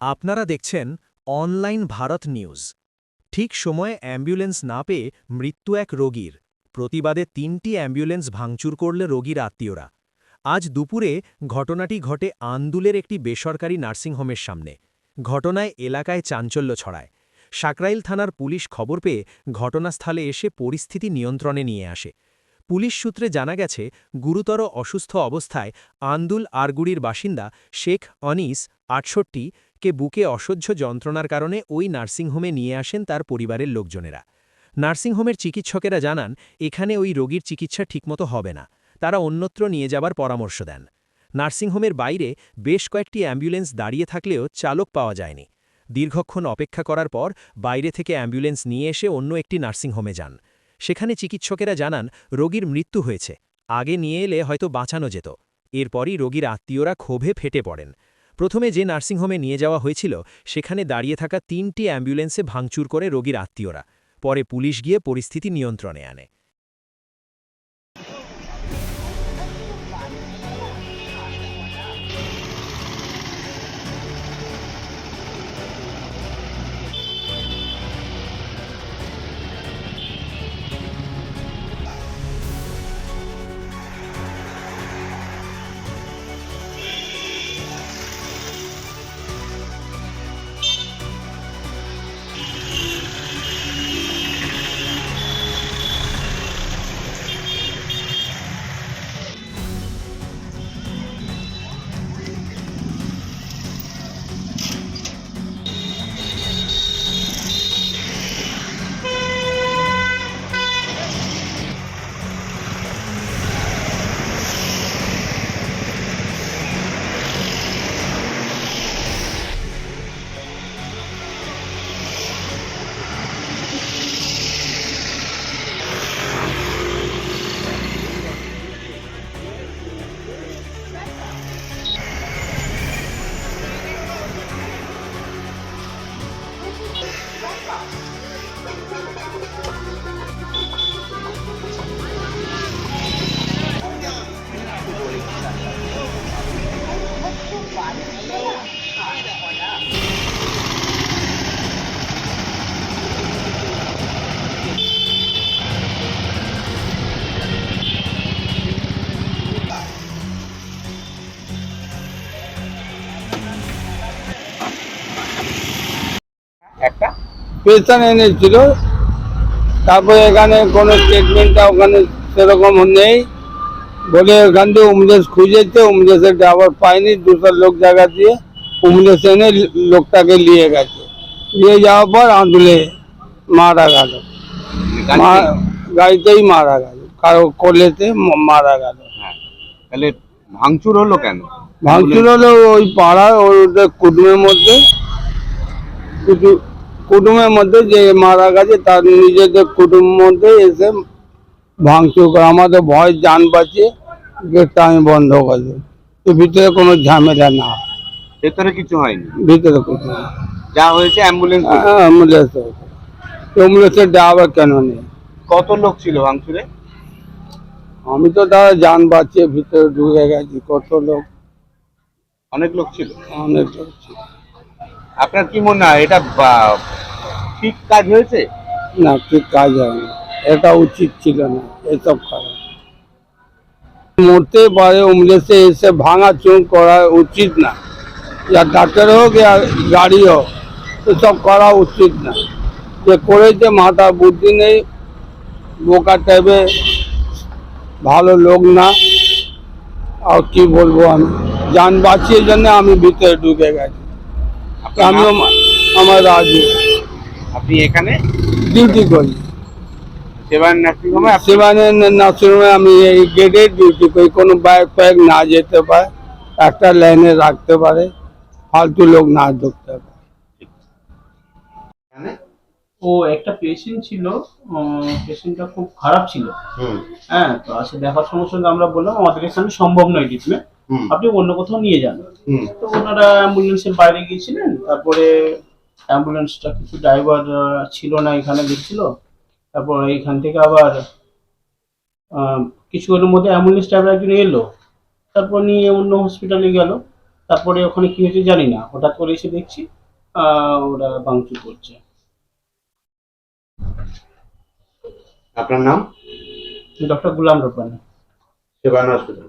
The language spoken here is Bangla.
আপনারা দেখছেন অনলাইন ভারত নিউজ। ঠিক সময়ে অ্যাম্বুলেন্স না পেয়ে মৃত্যু এক রোগীর। প্রতিবাদে তিনটি অ্যাম্বুলেন্স ভাঙচুর করলে রোগীর আত্মীয়রা। আজ দুপুরে ঘটনাটি ঘটে আন্দুলের একটি বেসরকারি নার্সিংহোমের সামনে। ঘটনায় এলাকায় চাঞ্চল্য ছড়ায়। সাকরাইল থানার পুলিশ খবর পেয়ে ঘটনাস্থলে এসে পরিস্থিতি নিয়ন্ত্রণে নিয়ে আসে। পুলিশ সূত্রে জানা গেছে, গুরুতর অসুস্থ অবস্থায় আন্দুল আরগুড়ির বাসিন্দা শেখ অনিস আটষট্টি কে বুকে অসহ্য যন্ত্রণার কারণে ওই নার্সিংহোমে নিয়ে আসেন তার পরিবারের লোকজনেরা। নার্সিংহোমের চিকিৎসকেরা জানান, এখানে ওই রোগীর চিকিৎসা ঠিকমতো হবে না। তারা অন্যত্র নিয়ে যাবার পরামর্শ দেন। নার্সিংহোমের বাইরে বেশ কয়েকটি অ্যাম্বুলেন্স দাঁড়িয়ে থাকলেও চালক পাওয়া যায়নি। দীর্ঘক্ষণ অপেক্ষা করার পর বাইরে থেকে অ্যাম্বুলেন্স নিয়ে এসে অন্য একটি নার্সিংহোমে যান। সেখানে চিকিৎসকেরা জানান, রোগীর মৃত্যু হয়েছে। আগে নিয়ে এলে হয়তো বাঁচানো যেত। এরপরই রোগীর আত্মীয়রা ক্ষোভে ফেটে পড়েন। প্রথমে যে নার্সিংহোমে নিয়ে যাওয়া হয়েছিল, সেখানে দাঁড়িয়ে থাকা তিনটি অ্যাম্বুলেন্সে ভাঙচুর করে রোগীর আত্মীয়রা। পরে পুলিশ গিয়ে পরিস্থিতি নিয়ন্ত্রণে আনে। একটা পেশেন্ট এনেছিল। তারপরে এখানে কোনো ট্রিটমেন্টটা ওখানে সেরকম নেই। বলে ওখান থেকে উমলেস খুঁজেছে উমলেসের ড্রাইভার পায়নি দুটো লোক জায়গা দিয়ে উমলেস এনে লোকটাকে নিয়ে গেছে। নিয়ে যাওয়ার পর আন্দুলে মারা গেল। গাড়িতেই মারা গেল। কারও কোলেতে মারা গেল। হ্যাঁ। তাহলে ভাঙচুর হলো কেন? ভাঙচুর হলো ওই পাড়ার ওদের কুটুমের মধ্যে। কুটু- কুটুমের মধ্যে যে মারা গেছে তার নিজেদের কুটুম মধ্যে এসে ভাঙচুর করে আমাদের ভয় যান বাঁচিয়ে গেটটা আমি বন্ধ করে তো ভিতরে কোনো ঝামেলা না। ভেতরে কিছু হয়নি? ভিতরে কিছু যা হয়েছে অ্যাম্বুলেন্স হ্যাঁ, অ্যাম্বুলেন্স অ্যাম্বুলেন্সের ড্রাইভার কেন নেই? কত লোক ছিল ভাঙচুরে? আমি তো তারা যান বাঁচিয়ে ভিতরে ঢুকে গেছি কত লোক? অনেক লোক ছিল? অনেক লোক ছিল। আপনার কি মনে হয় এটা ঠিক কাজ হয়েছে? না ঠিক কাজ হয়নি। এটা উচিত ছিল না এসব করা। মরতে পারে উমলেসে এসে ভাঙা চুন করা উচিত না। যা ডাক্তার হোক या গাড়ি হোক এসব করা উচিত না। যে করেছে মাথা বুদ্ধি নেই বোকা টাইপে ভালো লোক না। আর কি বলব আমি? যান বাঁচিয়ে জন্য আমি ভিতরে ঢুকে গেছি। আমিও? আমার রাজু। আপনি এখানে? ডিউটি করি। সেবায়ন নার্সিং হোমে আপনি সেবানের নার্সিংহোমে আমি এই গেটে ডিউটি করি। কোনো বাইক ফাইক না যেতে পারে একটা লাইনে রাখতে পারে ফালতু লোক না ঢুকতে পারে। ও একটা পেশেন্ট ছিল পেশেন্টটা খুব খারাপ ছিল। হ্যাঁ তো আসে দেখার সঙ্গে সঙ্গে আমরা বললাম আমাদের এখানে সম্ভব নয় ট্রিটমেন্ট আপনি অন্য কোথাও নিয়ে যান। হুম। তো ওনারা অ্যাম্বুলেন্সের বাইরে গিয়েছিলেন তারপরে অ্যাম্বুলেন্সটা কিছু ড্রাইভার ছিল না এখানে দেখছিল। তারপর এইখান থেকে আবার কিছুক্ষণের মধ্যে অ্যাম্বুলেন্স ড্রাইভার একজন এলো। তারপর নিয়ে অন্য হসপিটালে গেল। তারপরে ওখানে কি হয়েছে জানি না। হঠাৎ করে এসে দেখছি আহ, ওরা ভাঙচুর করছে। আপনার নাম? Doctor Gulam Rabbani Sebayan hospital